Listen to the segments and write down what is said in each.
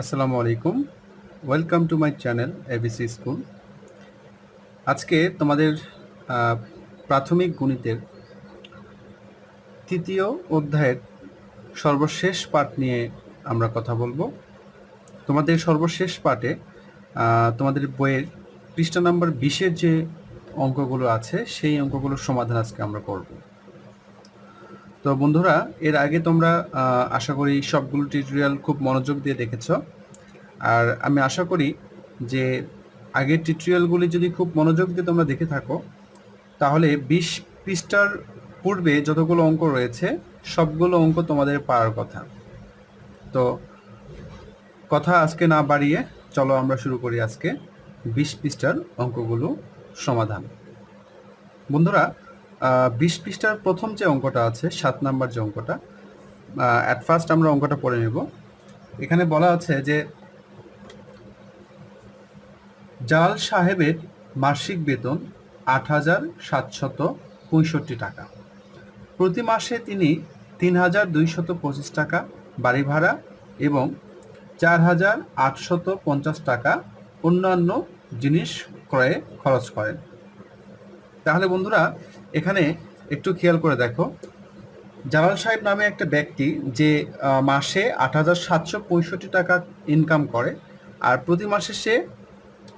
আসসালামু আলাইকুম। Welcome to my channel ABC school আজকে তোমাদের প্রাথমিক গণিতের তৃতীয় অধ্যায়ের সর্বশেষ পাঠ নিয়ে আমরা কথা বলব। তোমাদের সর্বশেষ পাঠে তোমাদের বইয়ের পৃষ্ঠা নাম্বার বিশের যে অঙ্কগুলো আছে, সেই অঙ্কগুলোর সমাধান আজকে আমরা করব। তো বন্ধুরা, এর আগে তোমরা আশা করি সবগুলো টিউটোরিয়াল খুব মনোযোগ দিয়ে দেখেছ। আর আমি আশা করি যে আগের টিউটোরিয়ালগুলি যদি খুব মনোযোগ দিয়ে তোমরা দেখে থাকো, তাহলে বিশ পৃষ্ঠার পূর্বে যতগুলো অঙ্ক রয়েছে, সবগুলো অঙ্ক তোমাদের পাওয়ার কথা। তো কথা আজকে না বাড়িয়ে চলো আমরা শুরু করি আজকে বিশ পৃষ্ঠার অঙ্কগুলো সমাধান। বন্ধুরা বিশ পৃষ্ঠার প্রথম যে অঙ্কটা আছে, সাত নাম্বার যে অঙ্কটা অ্যাট ফার্স্ট আমরা অঙ্কটা পড়ে নেব। এখানে বলা আছে যে, জাল সাহেবের মাসিক বেতন আট হাজার সাতশত পঁয়ষট্টি টাকা। প্রতি মাসে তিনি তিন হাজার দুইশত পঁচিশ টাকা বাড়ি ভাড়া এবং চার হাজার আটশত পঞ্চাশ টাকা অন্যান্য জিনিস ক্রয়ে খরচ করেন। তাহলে বন্ধুরা এখানে একটু খেয়াল করে দেখো। জালাল সাহেব নামে একটা ব্যক্তি যে মাসে আট হাজার সাতশো পঁয়ষট্টি টাকা ইনকাম করে, আর প্রতি মাসে সে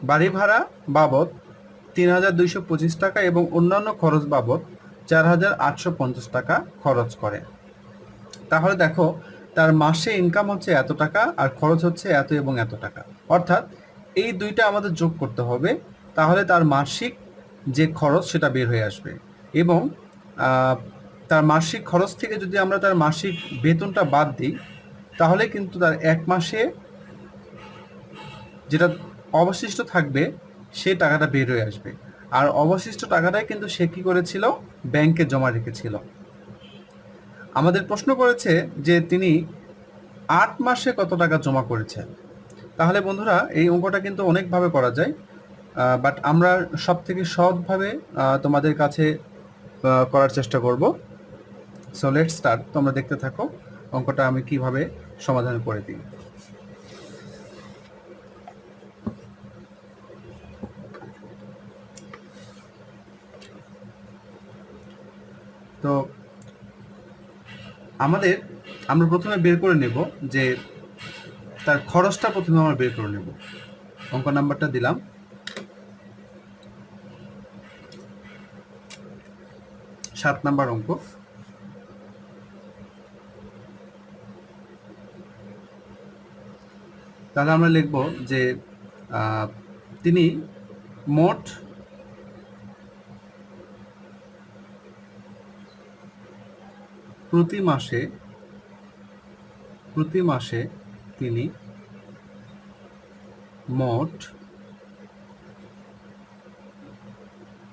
বাড়ি ভাড়া বাবদ তিন হাজার দুইশো পঁচিশ টাকা এবং অন্যান্য খরচ বাবদ চার হাজার আটশো পঞ্চাশ টাকা খরচ করে। তাহলে দেখো, তার মাসে ইনকাম হচ্ছে এত টাকা, আর খরচ হচ্ছে এত এবং এত টাকা। অর্থাৎ এই দুইটা আমাদের যোগ করতে হবে, তাহলে তার মাসিক যে খরচ সেটা বের হয়ে আসবে। এবং তার মাসিক খরচ থেকে যদি আমরা তার মাসিক বেতনটা বাদ দিই তাহলে কিন্তু তার এক মাসে যেটা অবশিষ্ট থাকবে সে টাকাটা বের হয়ে আসবে। আর অবশিষ্ট টাকাটাই কিন্তু সে কি করেছিল? ব্যাংকে জমা রেখেছিল। আমাদের প্রশ্ন করেছে যে তিনি আট মাসে কত টাকা জমা করেছেন? তাহলে বন্ধুরা এই অঙ্কটা কিন্তু অনেকভাবে করা যায়। বাট আমরা সব থেকে আহ, তোমাদের কাছে করার চেষ্টা করব। সো লেট স্টার্ট তোমরা দেখতে থাকো অঙ্কটা আমি কীভাবে সমাধান করে দিই। তো, আমাদের, আমরা প্রথমে বের করে নেব যে, তার খরচটা প্রথমে আমরা বের করে নেব। অঙ্ক নাম্বারটা দিলাম। সাত নাম্বার অঙ্ক। তাহলে আমরা লিখব যে তিনি মোট প্রতি মাসে প্রতি মাসে তিনি মোট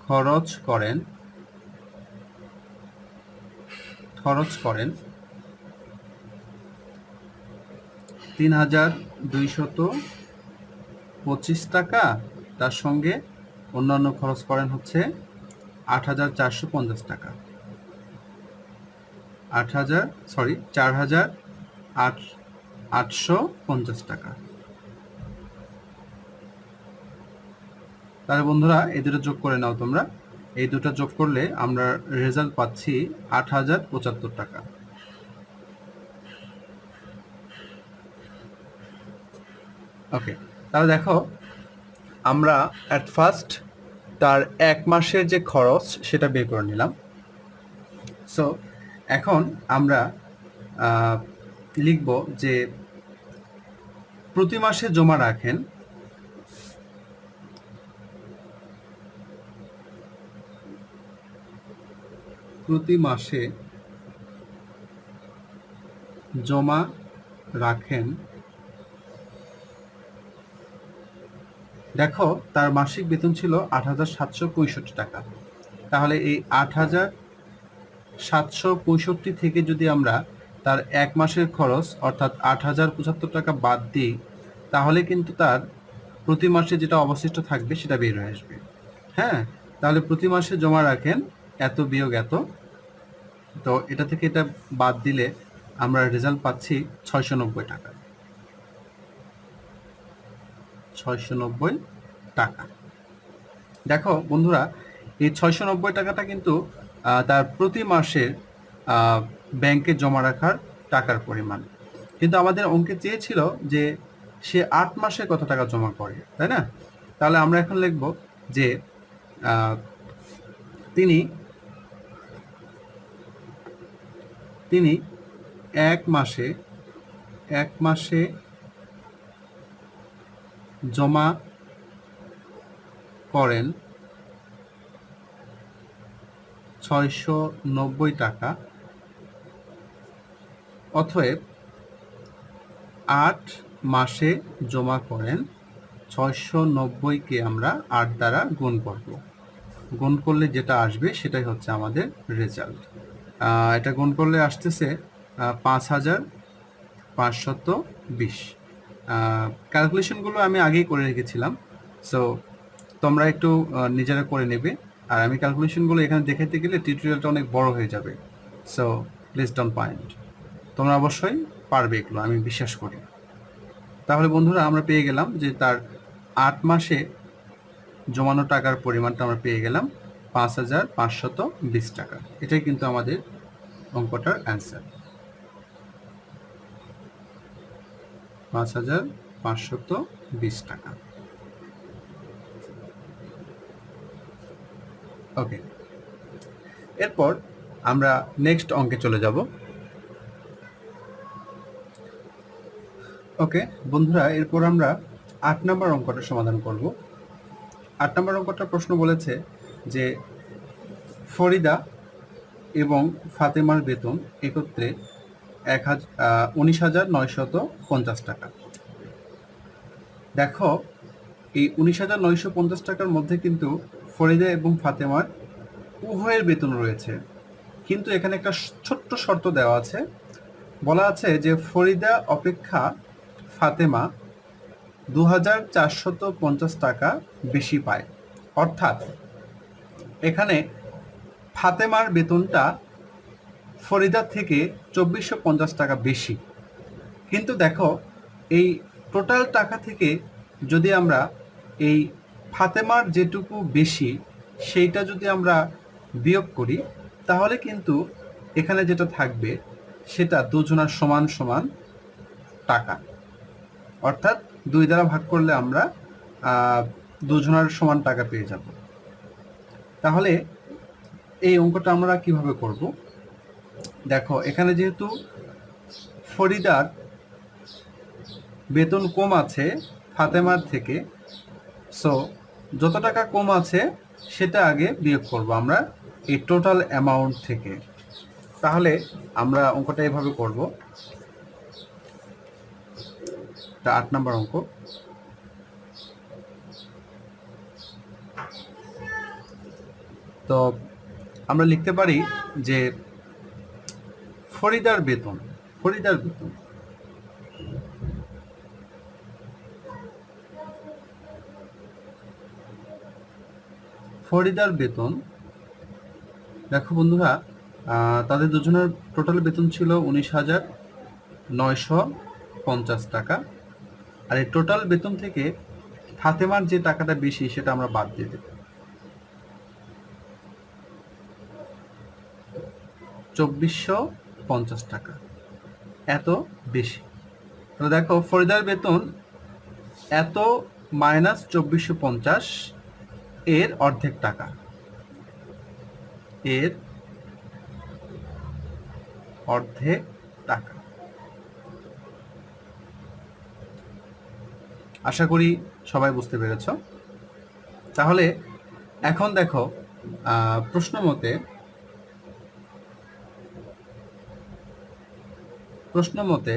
খরচ করেন খরচ করেন তিন হাজার দুইশত পঁচিশ টাকা। তার সঙ্গে অন্যান্য খরচ করেন হচ্ছে আট হাজার চারশো পঞ্চাশ টাকা। আট হাজার সরি চার হাজার আট, আটশো পঞ্চাশ টাকা। তাহলে বন্ধুরা দুটো যোগ করে নাও তোমরা। এই দুটো যোগ করলে আমরা রেজাল্ট পাচ্ছি আট হাজার পঁচাত্তর টাকা। ওকে তাহলে দেখো, আমরা অ্যাট ফার্স্ট তার এক মাসের যে খরচ সেটা বের করে নিলাম। সো এখন আমরা লিখব যে প্রতি মাসে জমা রাখেন প্রতি মাসে জমা রাখেন। দেখো, তার মাসিক বেতন ছিল আট হাজার সাতশো পঁয়ষট্টি টাকা। তাহলে এই আট হাজার সাতশো পঁয়ষট্টি থেকে যদি আমরা তার এক মাসের খরচ, অর্থাৎ আট হাজার পঁচাত্তর টাকা বাদ দিই, তাহলে কিন্তু তার প্রতি মাসে যেটা অবশিষ্ট থাকবে সেটা বের হয়ে আসবে। হ্যাঁ? তাহলে প্রতি মাসে জমা রাখেন এত বিয়োগ এত। তো এটা থেকে এটা বাদ দিলে আমরা রেজাল্ট পাচ্ছি ছয়শো নব্বই টাকা। ছয়শো নব্বই টাকা। দেখো বন্ধুরা, এই ছয়শো নব্বই টাকাটা কিন্তু তার প্রতি মাসের ব্যাংকে জমা রাখার টাকার পরিমাণ। কিন্তু আমাদের অঙ্কে চেয়েছিল যে সে আট মাসে কত টাকা জমা করে, তাই না? তাহলে আমরা এখন লিখব যে তিনি তিনি এক মাসে এক মাসে জমা করেন ছয়শো নব্বই টাকা। অতএব আট মাসে জমা করেন ছয়শো নব্বইকে আমরা আট দ্বারা গুণ করব। গুণ করলে যেটা আসবে সেটাই হচ্ছে আমাদের রেজাল্ট। এটা গুণ করলে আসতেছে পাঁচ হাজার পাঁচশত বিশ। ক্যালকুলেশনগুলো আমি আগেই করে রেখেছিলাম। সো তোমরা একটু নিজেরা করে নেবে। আর আমি ক্যালকুলেশনগুলো এখানে দেখাতে গেলে টিউটোরিয়ালটা অনেক বড় হয়ে যাবে। সো প্লিজ ডন পয়েন্ট তোমরা অবশ্যই পারবে এগুলো, আমি বিশ্বাস করি। তাহলে বন্ধুরা, আমরা পেয়ে গেলাম যে তার আট মাসে জমানো টাকার পরিমাণটা আমরা পেয়ে গেলাম পাঁচ হাজার পাঁচশত বিশ টাকা। এটাই কিন্তু আমাদের অঙ্কটার অ্যান্সার। পাঁচ হাজার পাঁচশত বিশ টাকা। ওকে। এরপর আমরা নেক্সট অঙ্কে চলে যাব। ওকে, বন্ধুরা, এরপর আমরা আট নম্বর অঙ্কটা সমাধান করব। আট নম্বর অঙ্কটা প্রশ্ন বলেছে যে ফরিদা এবং ফাতেমার বেতন একত্রে এক হাজার উনিশ হাজার নয়শত পঞ্চাশ টাকা। দেখো, এই উনিশ হাজার নয়শো পঞ্চাশ টাকার মধ্যে কিন্তু ফরিদা এবং ফাতেমার উভয়ের বেতন রয়েছে। কিন্তু এখানে একটা ছোট্ট শর্ত দেওয়া আছে। বলা আছে যে ফরিদা অপেক্ষা ফাতেমা দু হাজার চারশত পঞ্চাশ টাকা বেশি পায়। অর্থাৎ এখানে ফাতেমার বেতনটা ফরিদার থেকে চব্বিশশো পঞ্চাশ টাকা বেশি। কিন্তু দেখো, এই টোটাল টাকা থেকে যদি আমরা এই ফাতেমার যেটুকু বেশি, সেইটা যদি আমরা বিয়োগ করি, তাহলে কিন্তু এখানে যেটা থাকবে, সেটা দুজনার সমান সমান টাকা। অর্থাৎ দুই দ্বারা ভাগ করলে আমরা দুজনার সমান টাকা পেয়ে যাব। তাহলে এই অঙ্কটা আমরা কীভাবে করব? দেখো, এখানে যেহেতু ফরিদার বেতন কম আছে ফাতেমার থেকে সো যত টাকা কম আছে সেটা আগে বিয়োগ করব আমরা এই টোটাল অ্যামাউন্ট থেকে। তাহলে আমরা অঙ্কটা এভাবে করব। এটা আট নাম্বার অঙ্ক। তো আমরা লিখতে পারি যে ফরিদার বেতন ফরিদার বেতন। ফরিদার বেতন, দেখো বন্ধুরা তাদের দুজনের টোটাল বেতন ছিল উনিশ হাজার নয়শো পঞ্চাশ টাকা। আর এই টোটাল বেতন থেকে ফাতেমার যে টাকাটা বেশি, সেটা আমরা বাদ দিয়ে দেব। চব্বিশশো পঞ্চাশ টাকা। এত বেশি। তাহলে দেখো, ফরিদার বেতন এত মাইনাস চব্বিশশো পঞ্চাশ এর অর্ধেক টাকা। এর অর্ধেক টাকা। আশা করি সবাই বুঝতে পেরেছ। তাহলে এখন দেখো প্রশ্ন মতে প্রশ্ন মতে,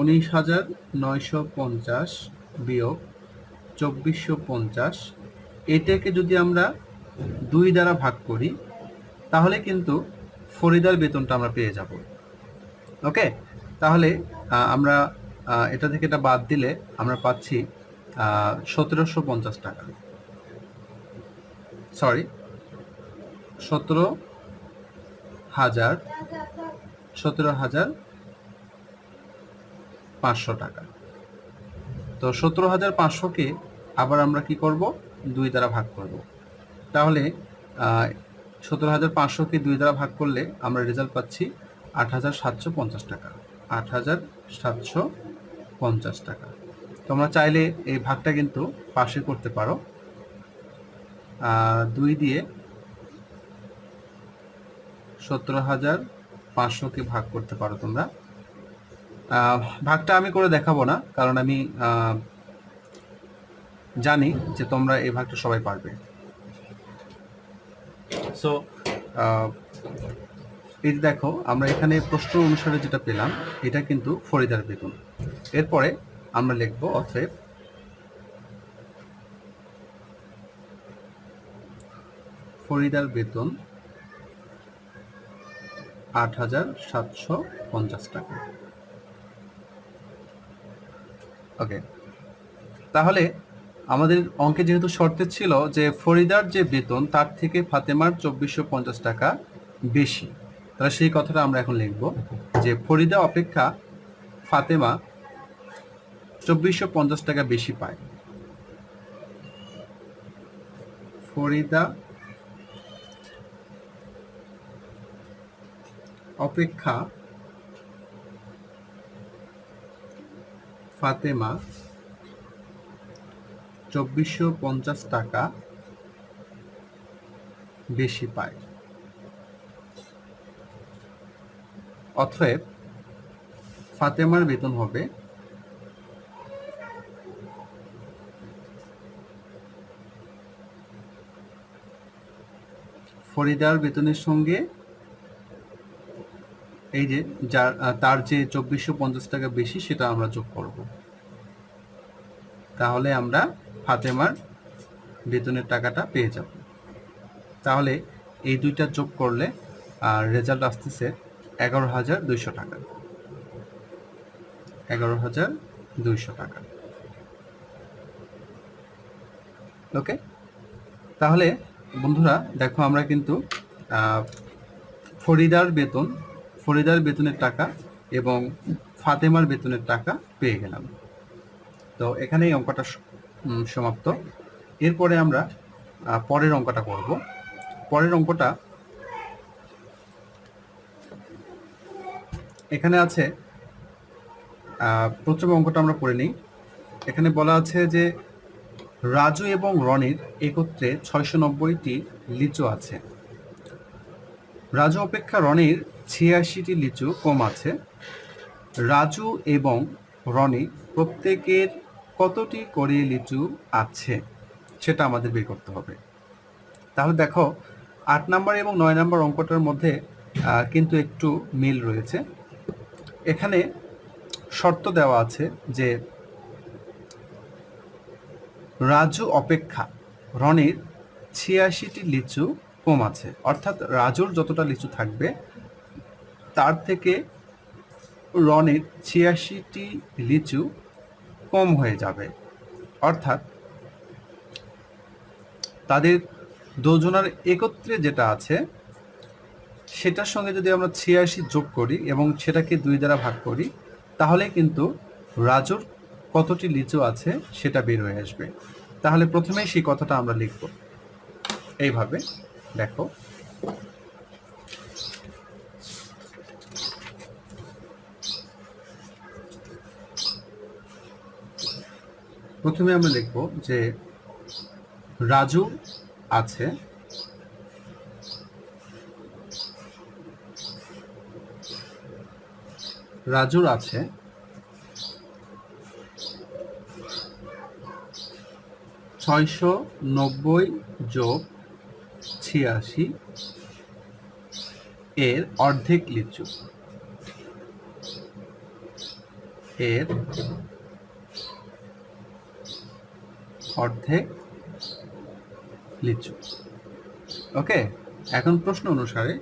উনিশ হাজার নয়শো পঞ্চাশ বিয়োগ চব্বিশশো পঞ্চাশ, এটাকে যদি আমরা দুই দ্বারা ভাগ করি, তাহলে কিন্তু ফরিদার বেতনটা আমরা পেয়ে যাব। ওকে? তাহলে আমরা এটা থেকে এটা বাদ দিলে আমরা পাচ্ছি সতেরোশো পঞ্চাশ টাকা। সরি, সতেরো হাজার, সতেরো হাজার পাঁচশো টাকা। তো সতেরো হাজার পাঁচশোকে আবার আমরা কি করব? দুই দ্বারা ভাগ করব। তাহলে সতেরো হাজার পাঁচশোকে দুই দ্বারা ভাগ করলে আমরা রেজাল্ট পাচ্ছি আট হাজার সাতশো পঞ্চাশ টাকা। আট হাজার সাতশো পঞ্চাশ টাকা। তোমরা চাইলে এই ভাগটা কিন্তু পাশে করতে পারো। দুই দিয়ে সতেরো হাজার পাঁচশোকে ভাগ করতে পারো তোমরা। ভাগটা আমি করে দেখাবো না, কারণ আমি জানি যে তোমরা এই ভাগটা সবাই পারবে। সো এই যে দেখো, আমরা এখানে প্রশ্ন অনুসারে যেটা পেলাম, এটা কিন্তু ফরিদার বেতন। এরপরে আমরা লিখব অতএব ফরিদার বেতন আট হাজার সাতশো পঞ্চাশ টাকা। ওকে তাহলে আমাদের অঙ্কে যেহেতু শর্তে ছিল যে ফরিদার যে বেতন, তার থেকে ফাতেমার চব্বিশশো পঞ্চাশ টাকা বেশি। তাহলে সেই কথাটা আমরা এখন লিখব যে ফরিদা অপেক্ষা ফাতেমা চব্বিশশো পঞ্চাশ টাকা বেশি পায়। ফরিদা অপেক্ষা ফাতেমা চব্বিশশো পঞ্চাশ টাকা বেশি পায়। অতএব ফাতেমার বেতন হবে ফরিদার বেতনের সঙ্গে এই যে যার তার যে চব্বিশশো পঞ্চাশ টাকা বেশি, সেটা আমরা যোগ করব। তাহলে আমরা ফাতেমার বেতনের টাকাটা পেয়ে যাব। তাহলে এই দুইটা যোগ করলে রেজাল্ট আসতেছে এগারো হাজার দুইশো টাকা। এগারো হাজার দুইশো টাকা। ওকে? তাহলে বন্ধুরা, দেখো আমরা কিন্তু ফরিদার বেতন ফরিদার বেতনের টাকা এবং ফাতেমার বেতনের টাকা পেয়ে গেলাম। তো এখানেই অঙ্কটা সমাপ্ত। এরপরে আমরা পরের অঙ্কটা করব। পরের অঙ্কটা এখানে আছে প্রথম অঙ্কটা আমরা করে নিই। এখানে বলা আছে যে, রাজু এবং রনির একত্রে ছয়শো নব্বইটি লিচু আছে। রাজু অপেক্ষা রনির ছিয়াশিটি লিচু কম আছে। রাজু এবং রনি প্রত্যেকের কতটি করে লিচু আছে সেটা আমাদের বের করতে হবে। তাহলে দেখো, আট নাম্বার এবং নয় নাম্বার অঙ্কটার মধ্যে কিন্তু একটু মিল রয়েছে। এখানে শর্ত দেওয়া আছে যে রাজু অপেক্ষা, রনির ছিয়াশিটি লিচু কম আছে। অর্থাৎ রাজুর যতটা লিচু থাকবে তার থেকে রনির ছিয়াশিটি লিচু কম হয়ে যাবে। অর্থাৎ তাদের দুজনের একত্রে যেটা আছে, সেটার সঙ্গে যদি আমরা ছিয়াশি যোগ করি এবং সেটাকে দুই দ্বারা ভাগ করি, তাহলে কিন্তু রাজুর কতটি লিচু আছে সেটা বের হয়ে আসবে। তাহলে প্রথমেই সেই কথাটা আমরা লিখব। এইভাবে দেখো। প্রথমে আমরা লিখব যে রাজু আছে। রাজুর আছে। ছয়শো নব্বই যোগ ছিয়াশি এর অর্ধেক লিচু। এর অর্ধেক লিচু। ওকে, এখন প্রশ্ন অনুসারে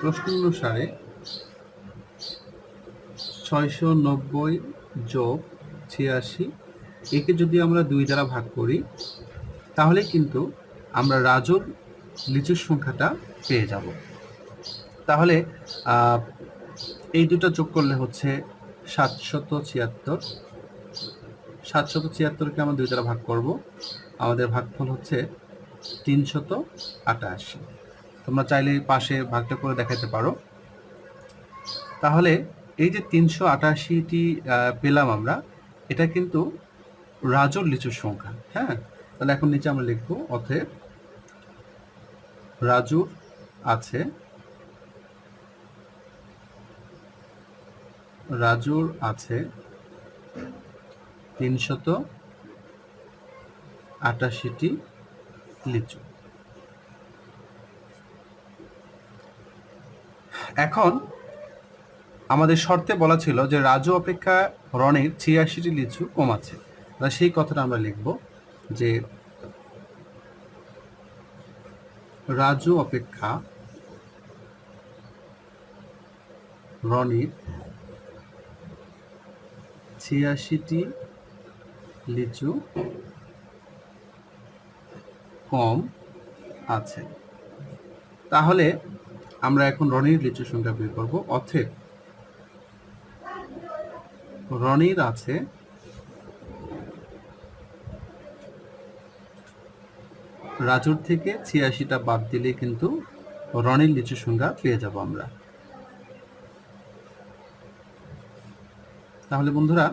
প্রশ্ন অনুসারে ছয়শো নব্বই যোগ ছিয়াশি, একে যদি আমরা দুই দ্বারা ভাগ করি, তাহলে কিন্তু আমরা রাজুর লিচুর সংখ্যাটা পেয়ে যাব। তাহলে এই দুটো যোগ করলে হচ্ছে সাতশত ছিয়াত্তর। সাতশত ছিয়াত্তরকে আমরা দুই দ্বারা ভাগ করব। আমাদের ভাগফল হচ্ছে তিনশত আটাশি। তোমরা চাইলে পাশে ভাগটা করে দেখাতে পারো। তাহলে এই যে তিনশো আটাশিটি পেলাম আমরা, এটা কিন্তু রাজর লিচুর সংখ্যা হ্যাঁ? তাহলে এখন নিচে আমরা লিখব অতএব রাজুর আছে রাজুর আছে তিনশত আটাশিটি লিচু। এখন আমাদের শর্তে বলা ছিল যে রাজু অপেক্ষা রনের ছিয়াশিটি লিচু কম আছে। সেই কথাটা আমরা লিখব যে রাজু অপেক্ষা রনির ছিয়াশিটি লিচু কম আছে। তাহলে আমরা এখন রনির লিচুর সংখ্যা বের করব। অথব রনির আছে রাজুর থেকে ছিয়াশিটা বাদ দিলে কিন্তু রনির লিচুর সংখ্যা পেয়ে যাব আমরা। তাহলে বন্ধুরা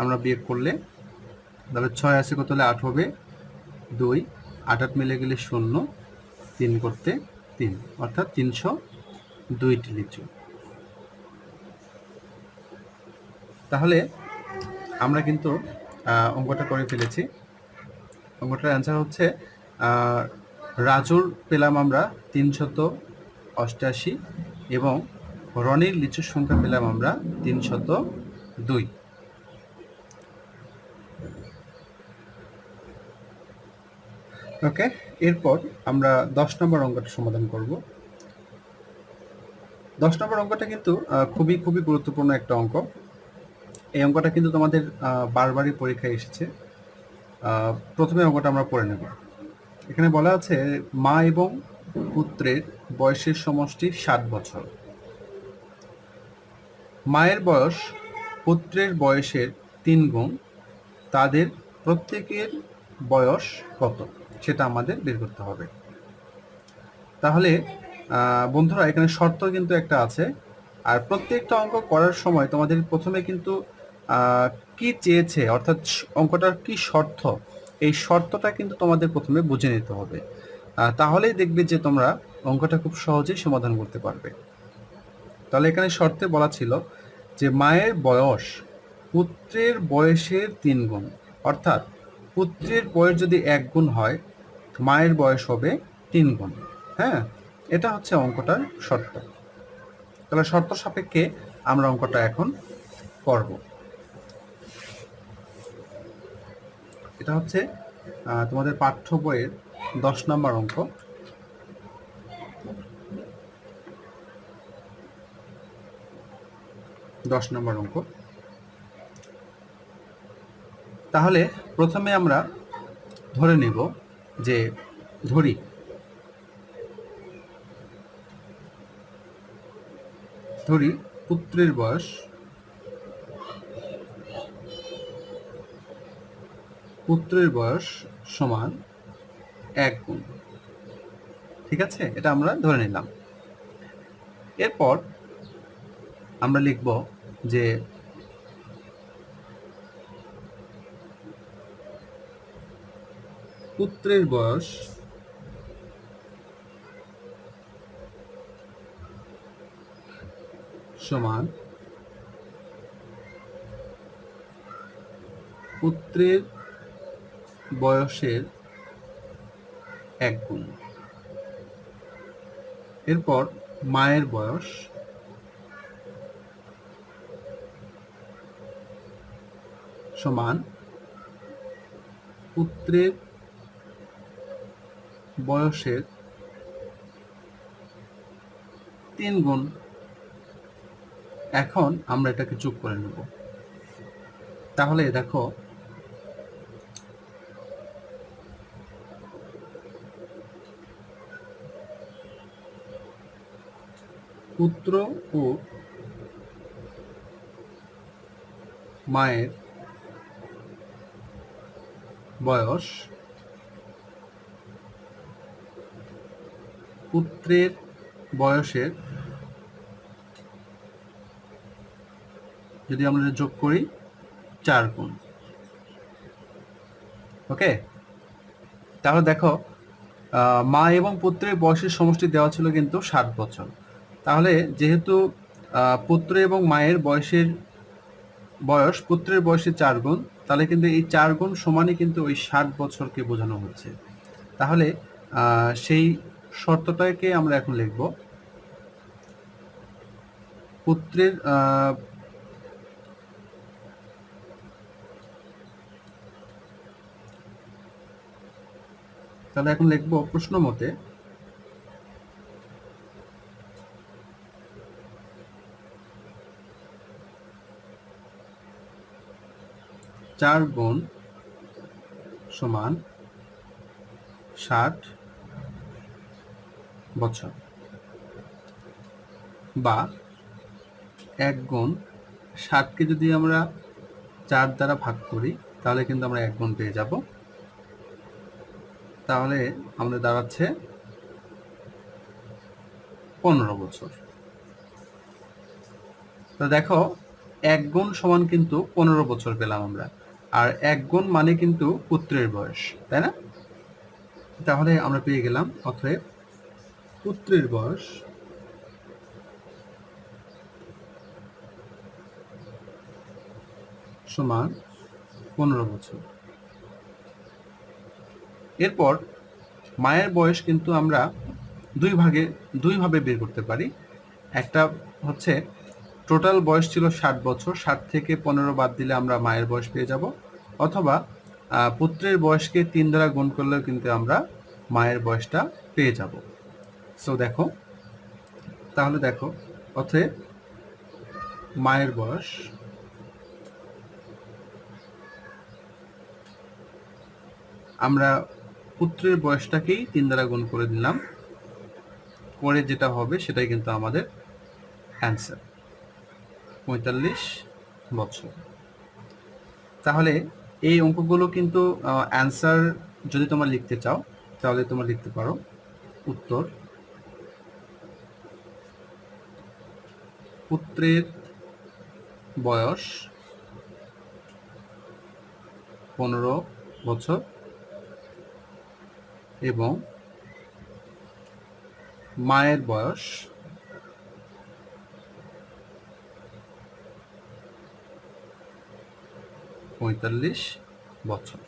আমরা বিয়ে করলে, তাহলে ছয় আছে কত হলে আট হবে? দুই। আট মিলে গেলে শূন্য, তিন করতে তিন। অর্থাৎ তিনশো দুইটি লিচু। তাহলে আমরা কিন্তু অঙ্কটা করে ফেলেছি। অঙ্কটার অ্যান্সার হচ্ছে রাজুর পেলাম আমরা তিনশত অষ্টাশি এবং রনির লিচুর সংখ্যা পেলাম আমরা তিনশত দুই। ওকে, এরপর আমরা দশ নম্বর অঙ্কটা সমাধান করব। দশ নম্বর অঙ্কটা কিন্তু খুবই খুবই গুরুত্বপূর্ণ একটা অঙ্ক। এই অঙ্কটা কিন্তু তোমাদের বারবারই পরীক্ষায় এসেছে। প্রথমে অঙ্কটা আমরা পড়ে নেব। এখানে বলা আছে, মা এবং পুত্রের বয়সের সমষ্টি ষাট বছর। মায়ের বয়স পুত্রের বয়সের তিন গুণ, তাদের প্রত্যেকের বয়স কত? সেটা আমাদের বের করতে হবে। তাহলে বন্ধুরা, এখানে শর্ত কিন্তু একটা আছে। আর প্রত্যেকটা অঙ্ক করার সময় তোমাদের প্রথমে কিন্তু কি চেয়েছে, অর্থাৎ অঙ্কটার কি শর্ত, এই শর্তটা কিন্তু তোমাদের প্রথমে বুঝে নিতে হবে। তাহলেই দেখবে যে তোমরা অঙ্কটা খুব সহজেই সমাধান করতে পারবে। তাহলে এখানে শর্তে বলা ছিল যে মায়ের বয়স পুত্রের বয়সের তিন গুণ। অর্থাৎ পুত্রের বয়স যদি এক গুণ হয়, মায়ের বয়স হবে তিন গুণ। হ্যাঁ? এটা হচ্ছে অঙ্কটার শর্ত। তাহলে শর্ত সাপেক্ষে আমরা অঙ্কটা এখন করব। এটা হচ্ছে তোমাদের পাঠ্য বইয়ের দশ নম্বর অঙ্ক। দশ নম্বর অঙ্ক। তাহলে প্রথমে আমরা ধরে নেব যে, ধরি ধরি পুত্রের বয়স পুত্রের বয়স সমান এক গুণ। ঠিক আছে? এটা আমরা ধরে নিলাম। এরপর আমরা লিখব যে পুত্রের বয়স সমান পুত্রের বয়সের এক গুণ। এরপর মায়ের বয়স সমান পুত্রের বয়সের তিন গুণ। এখন আমরা এটাকে যোগ করে নেব। তাহলে দেখো পুত্র ও মায়ের বয়স পুত্রের বয়সের, যদি আমরা যোগ করি, চার গুণ। ওকে তাহলে দেখো মা এবং পুত্রের বয়সের সমষ্টি দেওয়া ছিল কিন্তু ষাট বছর। তাহলে যেহেতু পুত্র এবং মায়ের বয়সের বয়স, পুত্রের বয়সে চার গুণ তাহলে কিন্তু এই চার গুণ সমানই কিন্তু ওই ষাট বছরকে বোঝানো হচ্ছে। তাহলে সেই শর্তটাকে আমরা এখন লিখব। পুত্রের তাহলে এখন লিখব প্রশ্ন মতে চার গুণ সমান ষাট বছর বা এক গুণ ষাটকে যদি আমরা চার দ্বারা ভাগ করি, তাহলে কিন্তু আমরা এক গুণ পেয়ে যাব। তাহলে আমাদের দাঁড়াচ্ছে পনেরো বছর। তো দেখো, এক গুণ সমান কিন্তু পনেরো বছর পেলাম আমরা। আর এক গুণ মানে কিন্তু পুত্রের বয়স, তাই না? তাহলে আমরা পেয়ে গেলাম অতএব পুত্রের বয়স। সমান পনেরো বছর। এরপর মায়ের বয়স কিন্তু আমরা দুই ভাগে, দুই ভাবে বের করতে পারি। একটা হচ্ছে টোটাল বয়স ছিল ষাট বছর। ষাট থেকে পনেরো বাদ দিলে আমরা মায়ের বয়স পেয়ে যাব। অথবা পুত্রের বয়সকে তিন দ্বারা গুণ করলেও কিন্তু আমরা মায়ের বয়সটা পেয়ে যাব। সো দেখো, তাহলে দেখো, অতএব মায়ের বয়স আমরা পুত্রের বয়সটাকেই তিন দ্বারা গুণ করে দিলাম। করে যেটা হবে সেটাই কিন্তু আমাদের অ্যান্সার পঁয়তাল্লিশ বছর। তাহলে এই অঙ্কগুলো কিন্তু অ্যান্সার যদি তোমরা লিখতে চাও, তাহলে তোমরা লিখতে পারো উত্তর। পুত্রের বয়স পনেরো বছর এবং মায়ের বয়স পঁয়তাল্লিশ বছর।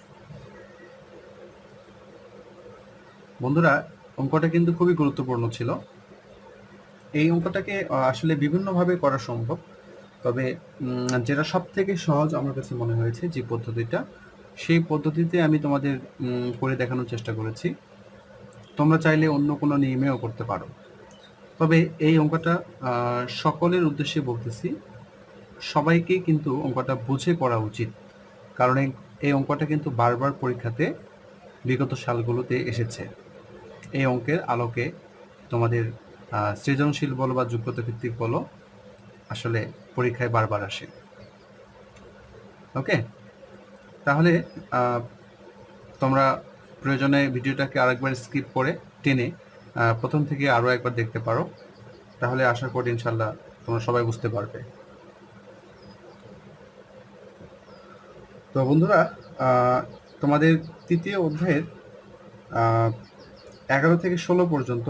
বন্ধুরা, অঙ্কটা কিন্তু খুবই গুরুত্বপূর্ণ ছিল। এই অঙ্কটাকে আসলে বিভিন্নভাবে করা সম্ভব, তবে যেটা সব থেকে সহজ আমার কাছে মনে হয়েছে যে পদ্ধতিটা, সেই পদ্ধতিতে আমি তোমাদের করে দেখানোর চেষ্টা করেছি। তোমরা চাইলে অন্য কোনো নিয়মেও করতে পারো। তবে এই অঙ্কটা সকলের উদ্দেশ্যে বলতেছি, সবাইকে কিন্তু অঙ্কটা বুঝে করা উচিত। কারণ এই- অঙ্কটা কিন্তু বারবার পরীক্ষাতে বিগত সালগুলোতে এসেছে। এই অঙ্কের আলোকে তোমাদের সৃজনশীল বলো বা যোগ্যতা ভিত্তিক বলো আসলে পরীক্ষায় বারবার আসে। ওকে? তাহলে তোমরা প্রয়োজনে ভিডিওটাকে আরেকবার স্কিপ করে টেনে প্রথম থেকে আরও একবার দেখতে পারো। তাহলে আশা করি ইনশাল্লাহ তোমরা সবাই বুঝতে পারবে। তো বন্ধুরা তোমাদের তৃতীয় অধ্যায়ের এগারো থেকে ষোলো পর্যন্ত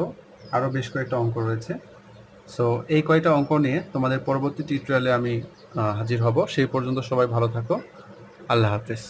আরও বেশ কয়েকটা অঙ্ক রয়েছে। সো এই কয়টা অঙ্ক নিয়ে তোমাদের পরবর্তী টিউটোরিয়ালে আমি হাজির হব। সেই পর্যন্ত সবাই ভালো থাকো। আল্লাহ হাফেজ।